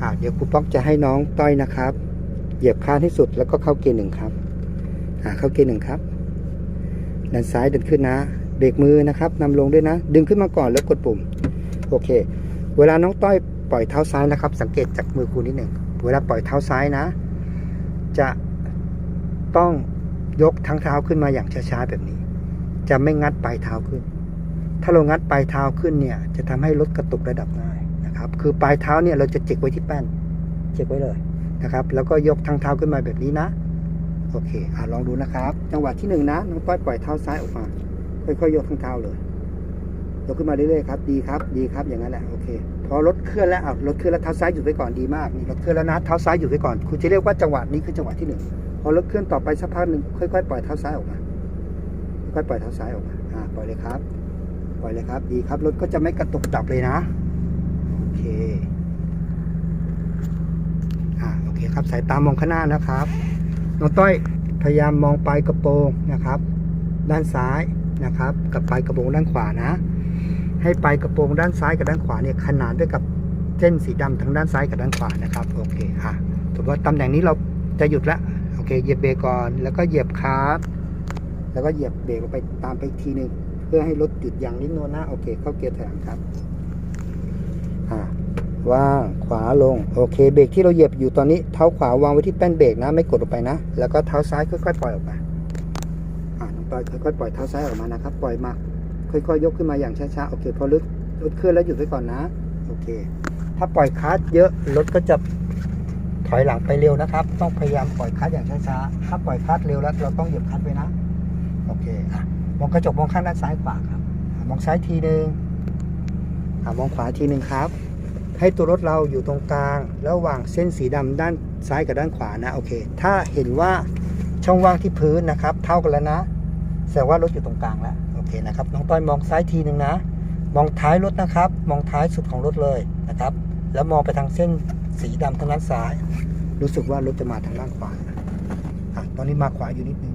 อ่าเดี๋ยวครูป๊อกจะให้น้องต้อยนะครับ เหยียบคานให้สุดแล้วก็เข้าเกียร์หนึ่งครับอ่าเข้าเกียร์หนึ่งครับด้านซ้ายเดินขึ้นนะเบรกมือนะครับนำลงด้วยนะ ดึงขึ้นมาก่อนแล้วกดปุ่ม โอเค เวลาน้องต้อยปล่อยเท้าซ้ายนะครับ สังเกตจากมือครูนิดหนึ่งเวลาปล่อยเท้าซ้ายนะ จะต้องยกทั้งเท้าขึ้นมาอย่างช้าๆแบบนี้ จะไม่งัดปลายเท้าขึ้น ถ้าเรางัดปลายเท้าขึ้นเนี่ย จะทำให้รถกระตุกระดับง่าย นะครับ คือปลายเท้าเนี่ยเราจะจิกไว้ที่แป้นจิกไว้เลยนะครับ แล้วก็ยกทั้งเท้าขึ้นมาแบบนี้นะ โอเคอ่าลองดูนะครับ จังหวะที่หนึ่งนะน้องต้อยปล่อยเท้าซ้ายออกมา ค่อยๆยกทั้งเท้าเลย ยกขึ้นมาเรื่อยๆครับ ดีครับ ดีครับ อย่างนั้นแหละ โอเค พอรถเคลื่อนแล้วอะรถเคลื่อนแล้วเท้าซ้ายหยุดไว้ก่อน ดีมาก นี่รถเคลื่อนแล้วนะ เท้าซ้ายหยุดไว้ก่อน คุณจะเรียกว่าจังหวะนี้คือจังหวะที่หนึ่งพอรถเคลื่อนต่อไปสักพักหนึ่งค่อยๆปล่อยเท้าซ้ายออกมา ค่อยๆปล่อยเท้าซ้ายออกมา อ่า ปล่อยเลยครับ ปล่อยเลยครับ ดีครับ รถก็จะไม่กระตุกดับเลยนะ เคอ่าโอเคครับสายตามองข้างหน้านะครับน้องต้อยพยายามมองปลายกระโปรงนะครับ ด้านซ้ายนะครับ กับปลายกระโปรงด้านขวานะ ให้ปลายกระโปรงด้านซ้ายกับด้านขวาเนี่ยขนานด้วยกับเส้นสีดำทั้งด้านซ้ายกับด้านขวานะครับโอเคอะถือว่าตำแหน่งนี้เราจะหยุดละโอเคเหยียบเบรกก่อนแล้วก็เหยียบคาร์แล้วก็เหยียบเบรกลงไปตามไปอีกทีหนึ่งเพื่อให้รถหยุดอย่างนิ่งนวลนะโอเค เข้าเกียร์ถอยหลังครับ ว่างขวาลง โอเค เบรกที่เราเหยียบอยู่ตอนนี้ เท้าขวาวางไว้ที่แป้นเบรกนะ ไม่กดลงไปนะ แล้วก็เท้าซ้ายค่อยๆปล่อยออกมาอ่าน้องปล่อยค่อยๆปล่อยเท้าซ้ายออกมานะครับ ปล่อยมา ค่อยๆยกขึ้นมาอย่างช้าๆ โอเค พอรถรถเคลื่อนแล้วหยุดไว้ก่อนนะ โอเค ถ้าปล่อยคลัสเยอะรถก็จะถอยหลังไปเร็วนะครับ ต้องพยายามปล่อยคลัสอย่างช้าๆ ถ้าปล่อยคลัสเร็วแล้วเราต้องเหยียบคลัสไว้นะ โอเคอะมองกระจกมองข้างด้านซ้ายขวาครับ มองซ้ายทีหนึ่งอะ มองขวาทีหนึ่งครับ ให้ตัวรถเราอยู่ตรงกลาง ระหว่างเส้นสีดำด้านซ้ายกับด้านขวานะโอเค ถ้าเห็นว่าช่องว่างที่พื้นนะครับ เท่ากันแล้วนะแสดงว่ารถอยู่ตรงกลางแล้วโอเคนะครับน้องต้อยมองซ้ายทีหนึ่งนะ มองท้ายรถนะครับ มองท้ายสุดของรถเลยนะครับ แล้วมองไปทางเส้นสีดำทางด้านซ้าย รู้สึกว่ารถจะมาทางด้านขวาอะตอนนี้มาขวาอยู่นิดนึง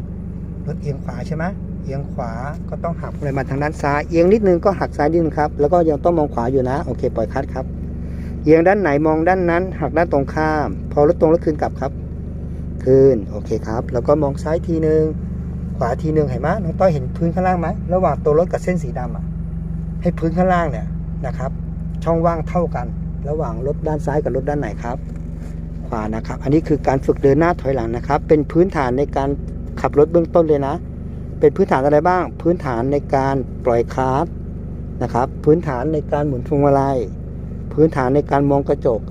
รถเอียงขวาใช่ไหม เอียงขวาก็ต้องหักอะไรมาทางด้านซ้ายเอียงนิดนึงก็หักซ้ายนิดนึงครับ แล้วก็ยังต้องมองขวาอยู่นะโอเคปล่อยคัดครับเอียงด้านไหนมองด้านนั้น หักด้านตรงข้าม พอรถตรงแล้วคืนกลับครับ คืนโอเคครับ แล้วก็มองซ้ายทีนึงขวาทีนึงเห็นไหมน้องต้อยเห็นพื้นข้างล่างไหมระหว่างตัวรถกับเส้นสีดำอะ ให้พื้นข้างล่างเนี่ยนะครับ ช่องว่างเท่ากัน ระหว่างรถด้านซ้ายกับรถด้านไหนครับ ขวานะครับ อันนี้คือการฝึกเดินหน้าถอยหลังนะครับ เป็นพื้นฐานในการขับรถเบื้องต้นเลยนะ เป็นพื้นฐานอะไรบ้าง พื้นฐานในการปล่อยคาร์ดนะครับ พื้นฐานในการหมุนพวงมาลัย พื้นฐานในการมองกระจก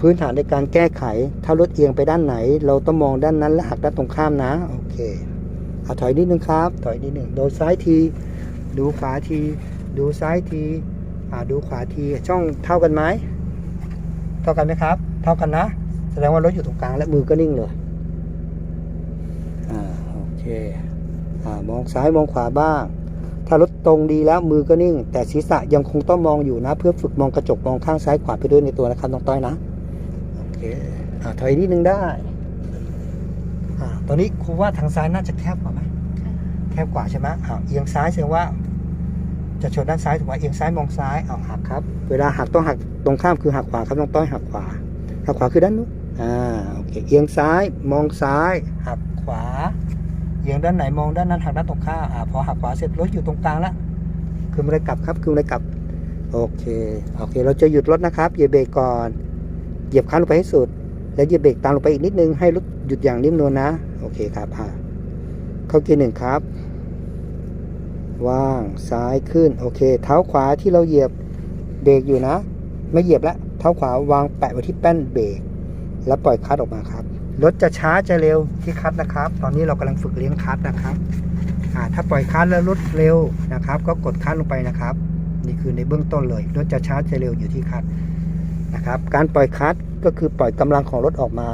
พื้นฐานในการแก้ไข ถ้ารถเอียงไปด้านไหน เราต้องมองด้านนั้นและหักด้านตรงข้ามนะ โอเคเอาถอยนิดนึงครับ ถอยนิดนึง ดูซ้ายที ดูขวาที ดูซ้ายทีอ่าดูขวาที ช่องเท่ากันไหม เท่ากันไหมครับ เท่ากันนะ แสดงว่ารถอยู่ตรงกลางและมือก็นิ่งเลย อ่า โอเค มองซ้ายมองขวาบ้าง ถ้ารถตรงดีแล้วมือก็นิ่ง แต่ศีรษะยังคงต้องมองอยู่นะ เพื่อฝึกมองกระจกมองข้างซ้ายขวาไปด้วยในตัวนะครับน้องต้อยนะโอเคอ่าถอยนิดนึงได้อ่าตอนนี้ครูว่าทางซ้ายน่าจะแคบกว่าไหมแคบกว่าใช่ไหมอ้าวเอียงซ้ายแสดงว่า จะชนด้านซ้ายถูกไหมเอียงซ้ายมองซ้ายเอาหักครับ เวลาหักต้องหักตรงข้ามคือหักขวาครับต้องต้อยหักขวาหักขวาคือด้านนู้นอ่าโอเคเอียงซ้ายมองซ้ายหักขวา เอียงด้านไหนมองด้านนั้นหักด้านตรงข้ามอ่าพอหักขวาเสร็จรถอยู่ตรงกลางแล้วคือมันเลยกลับครับคือมันเลยกลับโอเคโอเค เราจะหยุดรถนะครับเหยียบเบรกก่อนเหยียบคันลงไปให้สุด แล้วเหยียบเบรกตามลงไปอีกนิดนึงให้รถหยุดอย่างนิ่มนวลนะ โอเคครับอ่าเข้าเกียร์หนึ่งครับว่างซ้ายขึ้นโอเค เท้าขวาที่เราเหยียบเบรกอยู่นะ ไม่เหยียบแล้วเท้าขวาวางแปะไว้ที่แป้นเบรกแล้วปล่อยคลัตช์ออกมาครับ รถจะช้าจะเร็วที่คลัตช์นะครับ ตอนนี้เรากำลังฝึกเลี้ยงคลัตช์นะครับอ่าถ้าปล่อยคลัตช์แล้วรถเร็วนะครับ ก็กดคลัตช์ลงไปนะครับ นี่คือในเบื้องต้นเลยรถจะช้าจะเร็วอยู่ที่คลัตช์นะครับ การปล่อยคลัตช์ก็คือปล่อยกำลังของรถออกมา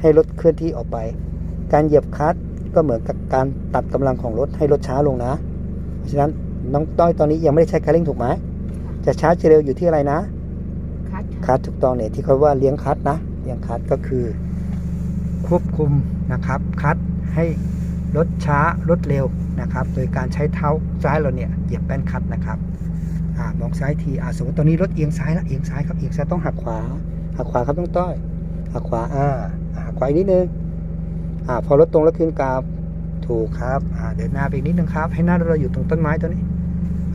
ให้รถเคลื่อนที่ออกไป การเหยียบคลัตช์ก็เหมือนกับการตัดกำลังของรถให้รถช้าลงนะเพราะฉะนั้นน้องต้อยตอนนี้ยังไม่ได้ใช้คันเร่งถูกไหมจะช้าจะเร็วอยู่ที่อะไรนะคัดคัดถูกต้องเนี่ยที่เขาว่าเลี้ยงคัดนะเลี้ยงคัดก็คือ ควบคุมนะครับคัดให้รถช้ารถเร็วนะครับ โดยการใช้เท้าซ้ายเราเนี่ยเหยียบแป้นคัดนะครับอมองซ้ายทีอ่าสมมติตอนนี้รถเอียงซ้ายละเอียงซ้ายครับเอียงซ้ายต้องหักขวาหักขวาครับต้องต้อยหักขวาอ่าหักขวาอีกนิดนึงอ่าพอรถตรงแล้วขึ้นกราบถูกครับอ่าเดินหน้าไปอีกนิดนึงครับ ให้หน้าเราอยู่ตรงต้นไม้ตัวนี้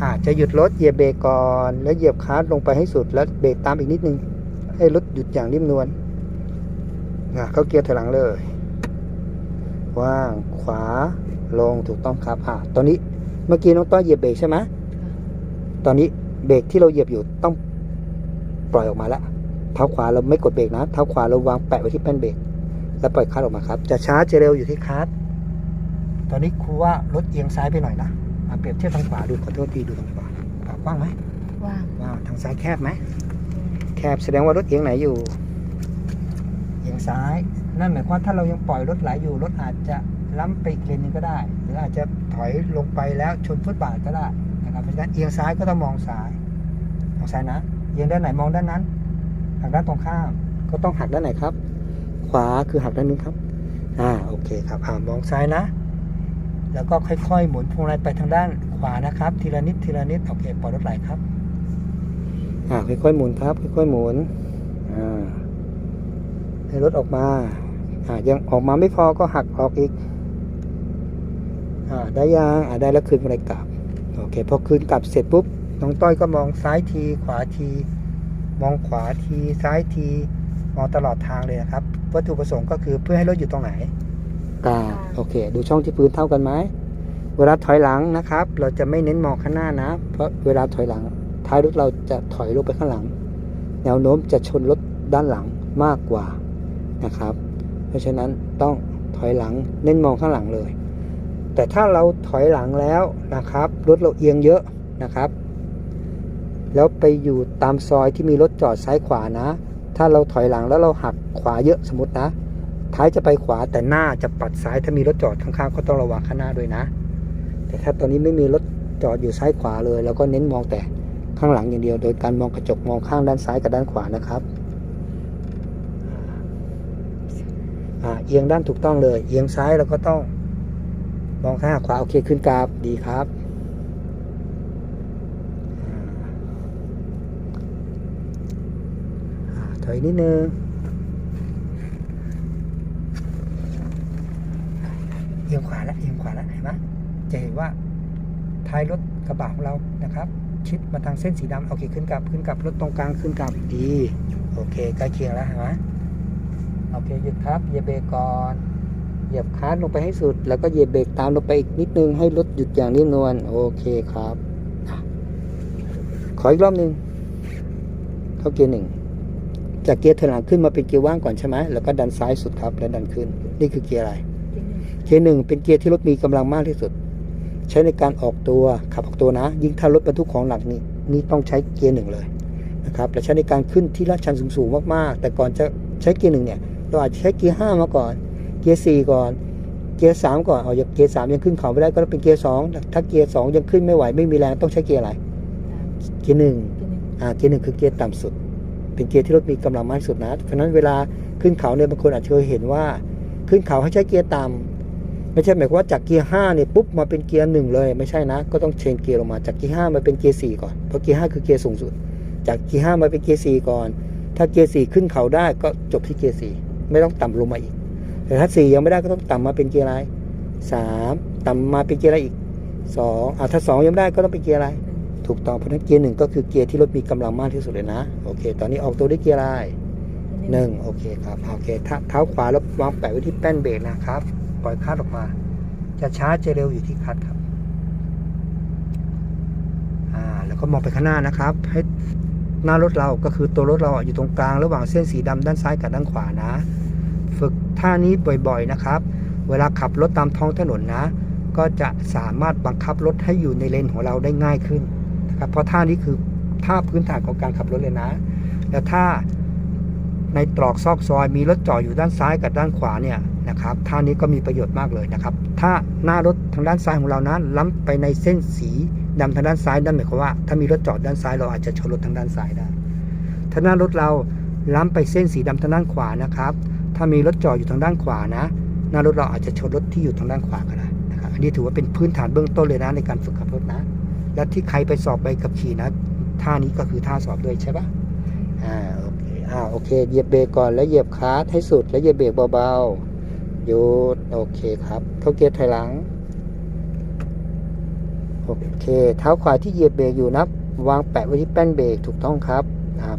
อ่าจะหยุดรถเหยียบเบรกก่อน แล้วเหยียบคลัตช์ลงไปให้สุดแล้วเบรกตามอีกนิดนึงให้รถหยุดอย่างนิ่มนวล อ่าเข้าเกียร์ถอยหลังเลย ว่างขวาลงถูกต้องครับอ่าตอนนี้เมื่อกี้น้องต้อยเหยียบเบรกใช่ไหมตอนนี้เบรกที่เราเหยียบอยู่ต้องปล่อยออกมาแล้วเท้าขวาเราไม่กดเบรกนะเท้าขวาเราวางแปะไว้ที่แป้นเบรกแล้วปล่อยคลัตช์ออกมาครับ จะช้าจะเร็วอยู่ที่คลัตช์ตอนนี้ครูว่ารถเอียงซ้ายไปหน่อยนะอะเปรียบเทียบทางขวาดูขอโทษทีดูทางขวาขวากว้างไหมว่างว้าวทางซ้ายแคบไหมแคบแสดงว่ารถเอียงไหนอยู่เอียง ซ้าย นั่นหมายความถ้าเรายังปล่อยรถไหลอยู่รถอาจจะล้ำไปอีกเลนนึงก็ได้ หรืออาจจะถอยลงไปแล้วชนฟุตบาทก็ได้นะครับเพราะฉะนั้นเอียงซ้ายก็ต้องมองซ้ายมองซ้ายนะเอียงด้านไหนมองด้านนั้นหักด้านตรงข้ามก็ต้องหักด้านไหนครับ ขวาคือหักด้านนี้ครับอ่าโอเคครับอ่ามองซ้ายนะ แล้วก็ค่อยๆ หมุนพวงมาลัยไปทางด้านขวานะครับ ทีละนิดทีละนิดโอเคปล่อยรถไหลครับอ่าค่อยๆหมุนครับ ค่อยๆหมุน ให้รถออกมาอ่ายังออกมาไม่พอก็หักออกอีกอ่าได้ยังอ่าได้แล้วคืนมาเลยกลับโอเคพอคืนกลับเสร็จปุ๊บน้องต้อยก็มองซ้ายทีขวาที มองขวาทีซ้ายทีมองตลอดทางเลยนะครับ วัตถุประสงค์ก็คือเพื่อให้รถอยู่ตรงไหนกลางโอเค ดูช่องที่พื้นเท่ากันไหมเวลาถอยหลังนะครับ เราจะไม่เน้นมองข้างหน้านะ เพราะเวลาถอยหลัง ท้ายรถเราจะถอยลงไปข้างหลัง แนวโน้มจะชนรถด้านหลังมากกว่า นะครับ เพราะฉะนั้นต้องถอยหลังเน้นมองข้างหลังเลย แต่ถ้าเราถอยหลังแล้วนะครับรถเราเอียงเยอะนะครับ แล้วไปอยู่ตามซอยที่มีรถจอดซ้ายขวานะ ถ้าเราถอยหลังแล้วเราหักขวาเยอะสมมตินะ ท้ายจะไปขวาแต่หน้าจะปัดซ้ายถ้ามีรถจอดข้างๆก็ต้องระวังข้างหน้าด้วยนะ แต่ถ้าตอนนี้ไม่มีรถจอดอยู่ซ้ายขวาเลยเราก็เน้นมองแต่ข้างหลังอย่างเดียว โดยการมองกระจกมองข้างด้านซ้ายกับด้านขวานะครับอ่า เอียงด้านถูกต้องเลย เอียงซ้ายเราก็ต้องมองข้างขวาโอเคขึ้นกราบดีครับอถอยนิดนึงเอียงขวาแล้วเอียงขวาแล้วเห็นไหมจะเห็นว่าท้ายรถกระบะของเรานะครับ ชิดมาทางเส้นสีดำโอเคขึ้นกลับขึ้นกลับรถตรงกลางขึ้นกลับดี โอเคใกล้เคียงแล้วเห็นไหม โอเคหยุดครับเหยียบเบรกก่อนเหยียบคลัตช์ลงไปให้สุด แล้วก็เหยียบเบรกตามลงไปอีกนิดนึงให้รถหยุดอย่างนิ่มนวลโอเคครับอะขออีกรอบหนึ่งเข้าเกียร์หนึ่งจากเกียร์ถอยหลังขึ้นมาเป็นเกียร์ว่างก่อนใช่ไหมแล้วก็ดันซ้ายสุดครับแล้วดันขึ้น นี่คือเกียร์อะไร เกียร์หนึ่งเป็นเกียร์ที่รถมีกำลังมากที่สุด ใช้ในการออกตัวขับออกตัวนะ ยิ่งถ้ารถบรรทุกของหนักนี่นี่ต้องใช้เกียร์หนึ่งเลยนะครับและใช้ในการขึ้นที่ลาดชันสูงๆมากๆ แต่ก่อนจะใช้เกียร์หนึ่งเนี่ย เราอาจจะใช้เกียร์ห้ามาก่อน เกียร์สี่ก่อน เกียร์สามก่อนเอาอย่างเกียร์สามยังขึ้นเขาไม่ได้ก็เป็นเกียร์สองถ้าเกียร์สองยังขึ้นไม่ไหวไม่มีแรงต้องใช้เกียร์อะไร เกียร์หนึ่งอ่าเกียร์หนึ่งคือเกียร์ต่ำสุด เป็นเกียร์ที่รถมีกำลังมากที่สุดนะเพราะฉะนั้นเวลาขึ้นเขาเนี่ยบางคนอาจจะเคยเห็นว่า ขึ้นเขาให้ใช้เกียร์ต่ำไม่ใช่หมายความว่าจากเกียร์ห้าเนี่ยปุ๊บมาเป็นเกียร์หนึ่งเลยไม่ใช่นะ ก็ต้องเชนเกียร์ลงมาจากเกียร์ห้ามาเป็นเกียร์สี่ก่อนเพราะเกียร์ห้าคือเกียร์สูงสุด จากเกียร์ห้ามาเป็นเกียร์สี่ก่อน ถ้าเกียร์สี่ขึ้นเขาได้ก็จบที่เกียร์สี่ ไม่ต้องต่ำลงมาอีก แต่ถ้าสี่ยังไม่ได้ก็ต้องต่ำมาเป็นเกียร์อะไรสามต่ำมาเป็นเกียร์อะไรอีกสองอ่าถ้าสองยังไม่ได้ก็ต้องเป็นเกียร์อะไร ถูกต้องเพราะนั้นเกียร์หนึ่งก็คือเกียร์ที่รถมีกำลังมากที่สุดเลยนะ โอเค ตอนนี้ออกตัวด้วยเกียร์อะไรหนึ่งโอเคครับโอเคถ้าเท้าขวาแล้ววางแปะไว้ที่แป้นเบรกนะครับ ปล่อยคลัดออกมา จะช้าจะเร็วอยู่ที่คลัดครับอ่าแล้วก็มองไปข้างหน้านะครับ ให้หน้ารถเราก็คือตัวรถเราอยู่ตรงกลางระหว่างเส้นสีดำด้านซ้ายกับด้านขวานะ ท่านี้บ่อยๆนะครับ เวลาขับรถตามท้องถนนนะ ก็จะสามารถบังคับรถให้อยู่ในเลนของเราได้ง่ายขึ้นนะครับ เพราะท่านี้คือท่าพื้นฐานของการขับรถเลยนะ แล้วถ้าในตรอกซอกซอยมีรถจอดอยู่ด้านซ้ายกับด้านขวาเนี่ยนะครับท่านี้ก็มีประโยชน์มากเลยนะครับ ถ้าหน้ารถทางด้านซ้ายของเรานะล้ำไปในเส้นสีดำทางด้านซ้ายนั่นหมายความว่า ถ้ามีรถจอดด้านซ้ายเราอาจจะชนรถทางด้านซ้ายได้ถ้าหน้ารถเราล้ำไปเส้นสีดำทางด้านขวานะครับ ถ้ามีรถจอดอยู่ทางด้านขวานะ หน้ารถเราอาจจะชนรถที่อยู่ทางด้านขวาก็ได้นะครับอันนี้ถือว่าเป็นพื้นฐานเบื้องต้นเลยนะในการฝึกขับรถนะ และที่ใครไปสอบใบขับขี่นะ ท่านี้ก็คือท่าสอบด้วยใช่ปะอ่าโอเคอ่าโอเคเหยียบเบรกก่อนแล้วเหยียบคลัตช์ให้สุดแล้วเหยียบเบรกเบาๆหยุดโอเคครับเข้าเกียร์ถอยหลังโอเค เท้าขวาที่เหยียบเบรกอยู่นะวางแปะไว้ที่แป้นเบรกถูกต้องครับ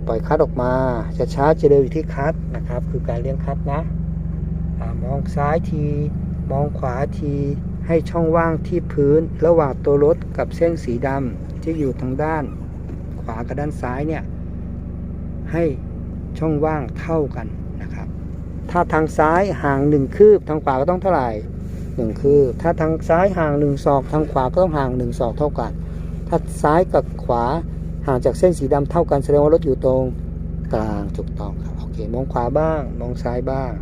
ปล่อยคลัตช์ออกมาจะช้าจะเร็วอยู่ที่คลัตช์นะครับ คือการเลี้ยงคลัตช์นะอมองซ้ายที มองขวาทีให้ช่องว่างที่พื้น ระหว่างตัวรถกับเส้นสีดำที่อยู่ทางด้าน ขวากับด้านซ้ายเนี่ยให้ช่องว่างเท่ากันนะครับ ถ้าทางซ้ายห่างหนึ่งคืบทางขวาก็ต้องเท่าไหร่หนึ่งคืบถ้าทางซ้ายห่างหนึ่งศอกทางขวาก็ต้องห่างหนึ่งศอกเท่ากัน ถ้าซ้ายกับขวา ห่างจากเส้นสีดำเท่ากันแสดงว่ารถอยู่ตรงกลางถูกต้องครับโอเคมองขวาบ้างมองซ้ายบ้าง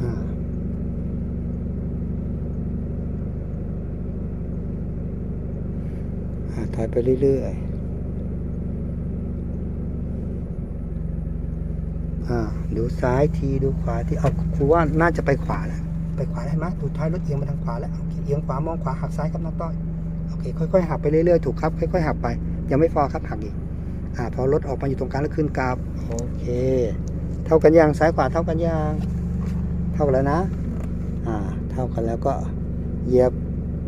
อ่าอ่าถอยไปเรื่อยๆ อ่าดูซ้ายทีดูขวาทีเอาครูว่าน่าจะไปขวาแล้วไปขวาได้ไหมดูท้ายรถเอียงมาทางขวาแล้วเอียงขวามองขวาหักซ้ายครับน้องต้อยโอเคค่อยๆหักไปเรื่อยๆถูกครับค่อยๆหักไป ยังไม่พอครับหักอีกอ่าพอรถออกมาอยู่ตรงกลางแล้วขึ้นกราบโอเค เท่ากันยังซ้ายขวาเท่ากันยังเท่ากันแล้วนะอ่าเท่ากันแล้วก็เหยียบ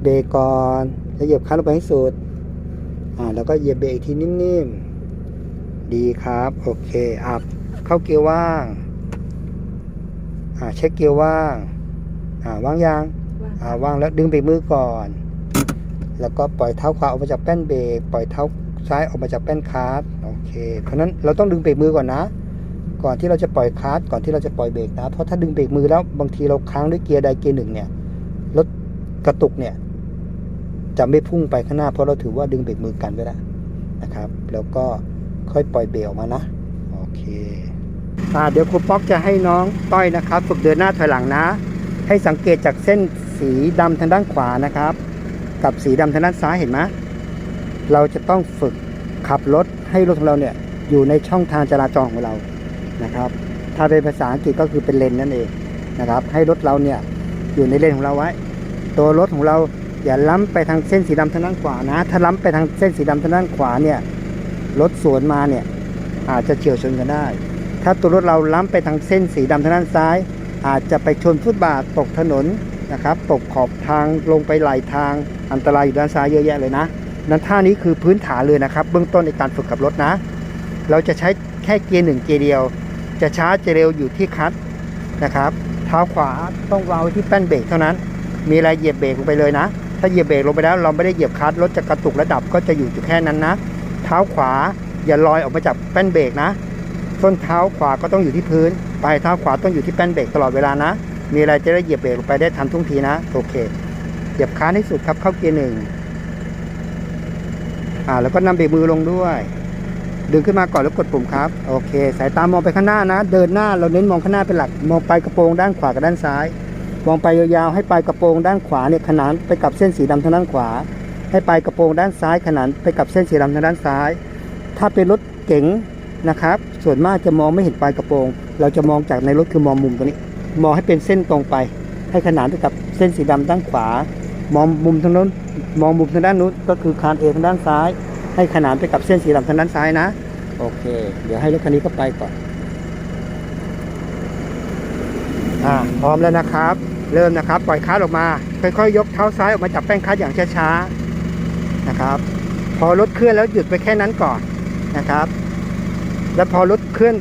เบรกก่อนแล้วเหยียบคันลงไปให้สุดอ่าแล้วก็เหยียบเบรกทีนิ่มๆดีครับ โอเคอัพ เข้าเกียร์ว่าง อ่าเช็คเกียร์ว่าง อ่าว่างยังอ่าว่างแล้วดึงเบรกมือก่อน แล้วก็ปล่อยเท้าขวาออกมาจากแป้นเบรกปล่อยเท้าซ้ายออกมาจากแป้นคลัตช์โอเค เพราะฉะนั้นเราต้องดึงเบรกมือก่อนนะ ก่อนที่เราจะปล่อยคลัตช์ก่อนที่เราจะปล่อยเบรกนะ เพราะถ้าดึงเบรกมือแล้วบางทีเราค้างด้วยเกียร์ใดเกียร์หนึ่งเนี่ยรถกระตุกเนี่ยจะไม่พุ่งไปข้างหน้าเพราะเราถือว่าดึงเบรกมือกันไว้แล้วนะครับ แล้วก็ค่อยปล่อยเบรกออกมานะ โอเคอ่า เดี๋ยวครูป๊อกจะให้น้องต้อยนะครับ ฝึกเดินหน้าถอยหลังนะ ให้สังเกตจากเส้นสีดำทางด้านขวานะครับ กับสีดำทางด้านซ้ายเห็นไหมเราจะต้องฝึกขับรถให้รถของเราเนี่ยอยู่ในช่องทางจราจรของเรานะครับ ถ้าเป็นภาษาอังกฤษก็คือเป็นเลนนั่นเองนะครับ ให้รถเราเนี่ยอยู่ในเลนของเราไว้ ตัวรถของเราอย่าล้ำไปทางเส้นสีดำทางด้านขวานะ ถ้าล้ำไปทางเส้นสีดำทางด้านขวาเนี่ยรถสวนมาเนี่ยอาจจะเฉียวชนกันได้ ถ้าตัวรถเราล้ำไปทางเส้นสีดำทางด้านซ้าย อาจจะไปชนฟุตบาทตกถนนนะครับ ตกขอบทางลงไปไหลทางอันตรายอยู่ด้านซ้ายเยอะแยะเลยนะนั้นท่านี้คือพื้นฐานเลยนะครับ เบื้องต้นในการฝึกขับรถนะ เราจะใช้แค่เกียร์หนึ่งเกียร์เดียว จะช้าจะเร็วอยู่ที่คลัตช์นะครับ เท้าขวาต้องวางไว้ที่แป้นเบรกเท่านั้น มีอะไรเหยียบเบรกลงไปเลยนะ ถ้าเหยียบเบรกลงไปแล้วเราไม่ได้เหยียบคลัตช์รถจะกระตุกระดับก็จะอยู่อยู่แค่นั้นนะ เท้าขวาอย่าลอยออกมาจากแป้นเบรกนะ ส้นเท้าขวาก็ต้องอยู่ที่พื้น ปลายเท้าขวาต้องอยู่ที่แป้นเบรกตลอดเวลานะ มีอะไรจะได้เหยียบเบรกลงไปได้ทันท่วงทีนะ โอเค เหยียบค้านให้สุดครับ เข้าเกียร์หนึ่งอ่า แล้วก็นำเบรกมือลงด้วย ดึงขึ้นมาก่อนแล้วกดปุ่มครับ โอเค สายตามองไปข้างหน้านะ เดินหน้าเราเน้นมองข้างหน้าเป็นหลัก มองไปกระโปรงด้านขวากับด้านซ้าย มองไปยาวๆ ให้ปลายกระโปรงด้านขวาเนี่ยขนานไปกับเส้นสีดำทางด้านขวา ให้ปลายกระโปรงด้านซ้ายขนานไปกับเส้นสีดำทางด้านซ้าย ถ้าเป็นรถเก๋ง นะครับ ส่วนมากจะมองไม่เห็นปลายกระโปรง เราจะมองจากในรถคือมองมุมตรงนี้ มองให้เป็นเส้นตรงไป ให้ขนานไปกับเส้นสีดำด้านขวา มองมุมทางโน้น มองมุมทางด้านนู้นก็คือคานเอทางด้านซ้าย ให้ขนานไปกับเส้นสีดำทางด้านซ้ายนะ โอเค เดี๋ยวให้รถคันนี้ก็ไปก่อนอ่าพร้อมแล้วนะครับ เริ่มนะครับ ปล่อยคลัตช์ออกมา ค่อยๆ ยกเท้าซ้ายออกมาจากแป้นคลัตช์อย่างช้าๆ นะครับ พอรถเคลื่อนแล้วหยุดไปแค่นั้นก่อนนะครับ แล้วพอรถเคลื่อน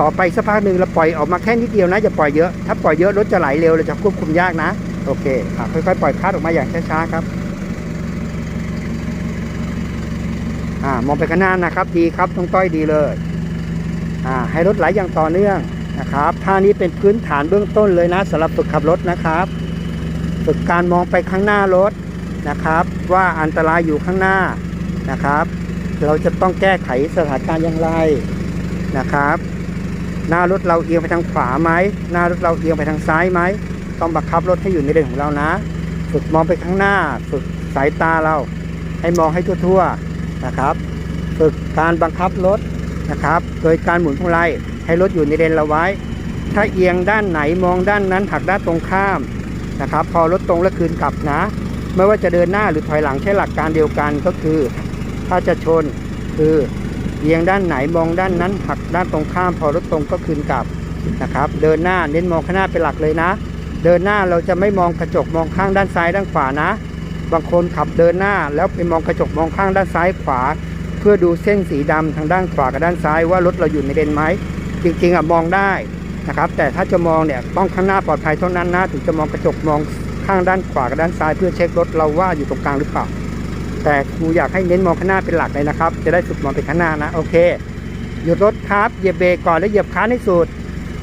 ต่อไปสักพักหนึ่งเราปล่อยออกมาแค่นิดเดียวนะอย่าปล่อยเยอะถ้าปล่อยเยอะรถจะไหลเร็วเราจะควบคุมยากนะโอเคอะค่อยๆปล่อยคลัตช์ออกมาอย่างช้าๆครับอ่ามองไปข้างหน้านะครับ ดีครับต้องต้อยดีเลยอ่าให้รถไหลอย่างต่อเนื่องนะครับท่านี้เป็นพื้นฐานเบื้องต้นเลยนะสำหรับฝึกขับรถนะครับ ฝึกการมองไปข้างหน้ารถนะครับ ว่าอันตรายอยู่ข้างหน้านะครับ เราจะต้องแก้ไขสถานการณ์อย่างไร นะครับ หน้ารถเราเอียงไปทางขวาไหมหน้ารถเราเอียงไปทางซ้ายไหมต้องบังคับรถให้อยู่ในเลนของเรานะ ฝึกมองไปข้างหน้า ฝึกสายตาเรา ให้มองให้ทั่วๆนะครับ ฝึกการบังคับรถนะครับ โดยการหมุนพวงมาลัยให้รถอยู่ในเลนเราไว้ ถ้าเอียงด้านไหนมองด้านนั้นหักด้านตรงข้ามนะครับ พอรถตรงแล้วคืนกลับนะ ไม่ว่าจะเดินหน้าหรือถอยหลังใช้หลักการเดียวกันก็คือ ถ้าจะชนคือ เอียงด้านไหนมองด้านนั้น หักด้านตรงข้ามพอรถตรงก็คืนกลับนะครับ เดินหน้าเน้นมองข้างหน้าเป็นหลักเลยนะ เดินหน้าเราจะไม่มองกระจกมองข้างด้านซ้ายด้านขวานะ บางคนขับเดินหน้าแล้วไปมองกระจกมองข้างด้านซ้ายขวา เพื่อดูเส้นสีดำทางด้านขวากับด้านซ้ายว่ารถเราอยู่ในเลนไหมจริงๆอะมองได้นะครับแต่ถ้าจะมองเนี่ยต้องข้างหน้าปลอดภัยเท่านั้นนะถึงจะมองกระจกมองข้างด้านขวากับด้านซ้าย เพื่อเช็ครถเราว่าอยู่ตรงกลางหรือเปล่า แต่ครูอยากให้เน้นมองข้างหน้าเป็นหลักเลยนะครับ จะได้ฝึกมองไปข้างหน้านะโอเคหยุดรถครับเหยียบเบรกก่อนแล้วเหยียบค้านให้สุด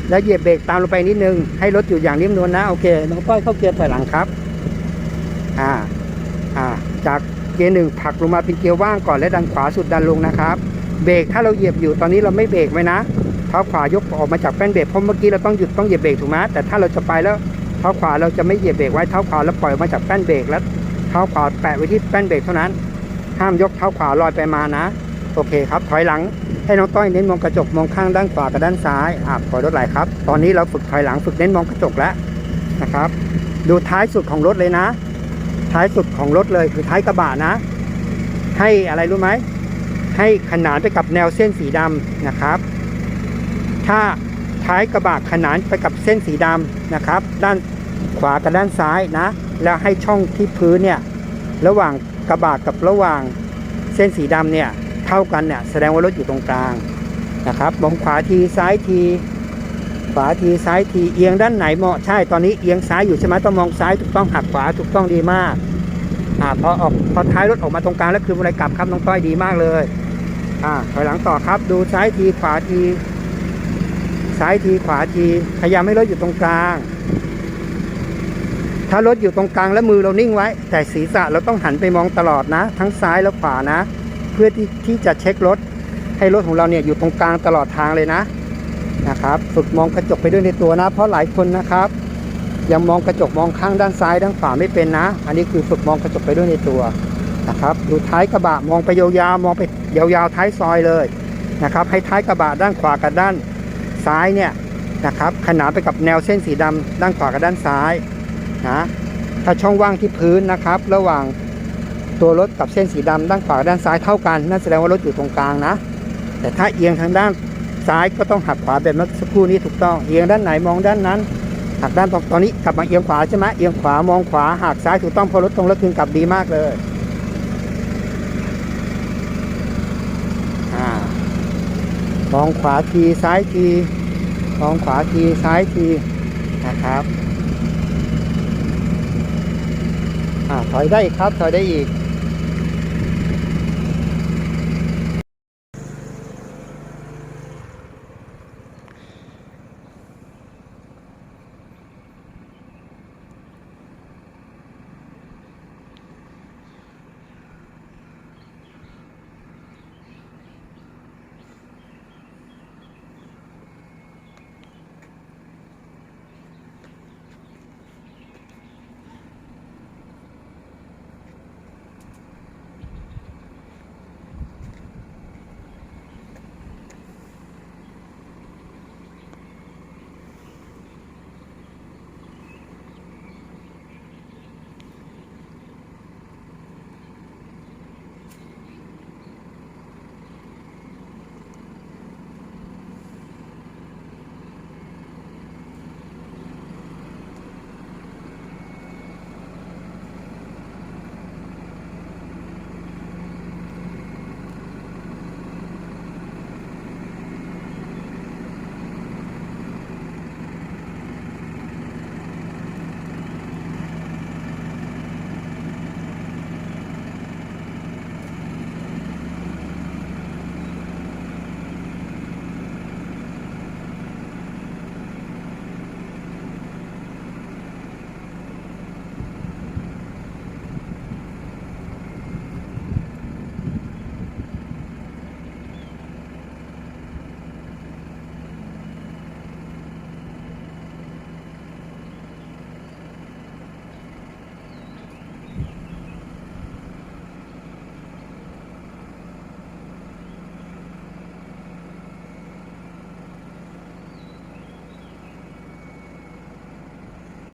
แล้วเหยียบเบรกตามลงไปนิดนึงให้รถอยู่อย่างนิ่มนวลนะโอเคน้องก้อยเข้าเกียร์ถอยหลังครับอ่าอ่าจากเกียร์หนึ่งผลักลงมาเป็นเกียร์ว่างก่อนและดันขวาสุดดันลงนะครับเบรกถ้าเราเหยียบอยู่ตอนนี้เราไม่เบรกไว้นะเท้าขวายกออกมาจากแป้นเบรกเพราะเมื่อกี้เราต้องหยุดต้องเหยียบเบรกถูกไหมแต่ถ้าเราจะไปแล้วเท้าขวาเราจะไม่เหยียบเบรกไว้เท้าขวาแล้วปล่อยมาจากแป้นเบรกแล้ว เท้าขวาแปะไว้ที่แป้นเบรกเท่านั้น ห้ามยกเท้าขวาลอยไปมานะ โอเคครับ ถอยหลังให้น้องต้อยเน้นมองกระจกมองข้างด้านขวากับด้านซ้ายอ่าถอยรถไหลครับ ตอนนี้เราฝึกถอยหลังฝึกเน้นมองกระจกแล้วนะครับ ดูท้ายสุดของรถเลยนะ ท้ายสุดของรถเลยคือท้ายกระบะนะ ให้อะไรรู้ไหม ให้ขนานไปกับแนวเส้นสีดำนะครับ ถ้าท้ายกระบะขนานไปกับเส้นสีดำนะครับ ด้านขวากับด้านซ้ายนะ แล้วให้ช่องที่พื้นเนี่ยระหว่างกระบะกับระหว่างเส้นสีดำเนี่ยเท่ากันเนี่ยแสดงว่ารถอยู่ตรงกลางนะครับมองขวาทีซ้ายทีขวาทีซ้ายทีเอียงด้านไหนเหมาะใช่ตอนนี้เอียงซ้ายอยู่ใช่ไหมต้องมองซ้ายถูกต้องหักขวาถูกต้องดีมากอ่าพอออกพอท้ายรถออกมาตรงกลางแล้วคืออะไรกลับครับน้องต้อยดีมากเลยอ่าถอยหลังต่อครับดูซ้ายทีขวาทีซ้ายทีขวาทีพยายามให้รถอยู่ตรงกลาง ถ้ารถอยู่ตรงกลางและมือเรานิ่งไว้ แต่ศีรษะเราต้องหันไปมองตลอดนะ ทั้งซ้ายและขวานะ เพื่อที่ที่จะเช็ครถ ให้รถของเราเนี่ยอยู่ตรงกลางตลอดทางเลยนะนะครับฝึกมองกระจกไปด้วยในตัวนะ เพราะหลายคนนะครับยังมองกระจกมองข้างด้านซ้ายด้านขวาไม่เป็นนะ อันนี้คือฝึกมองกระจกไปด้วยในตัวนะครับดูท้ายกระบะมองไปยาวๆมองไปยาวๆท้ายซอยเลยนะครับให้ท้ายกระบะด้านขวากับด้านซ้ายเนี่ยนะครับขนานไปกับแนวเส้นสีดำด้านขวากับด้านซ้าย นะถ้าช่องว่างที่พื้นนะครับ ระหว่างตัวรถกับเส้นสีดำด้านขวาด้านซ้ายเท่ากันนั่นแสดงว่ารถอยู่ตรงกลางนะ แต่ถ้าเอียงทางด้านซ้ายก็ต้องหักขวาแบบเมื่อสักครู่นี้ถูกต้องเอียงด้านไหนมองด้านนั้นหักด้านตรงตอนนี้กลับมาเอียงขวาใช่ไหมเอียงขวามองขวาหักซ้ายถูกต้องพอรถตรงแล้วคืนกลับดีมากเลยอ่ามองขวาทีซ้ายทีมองขวาทีซ้ายทีนะครับ อ่า ถอยได้ครับถอยได้อีก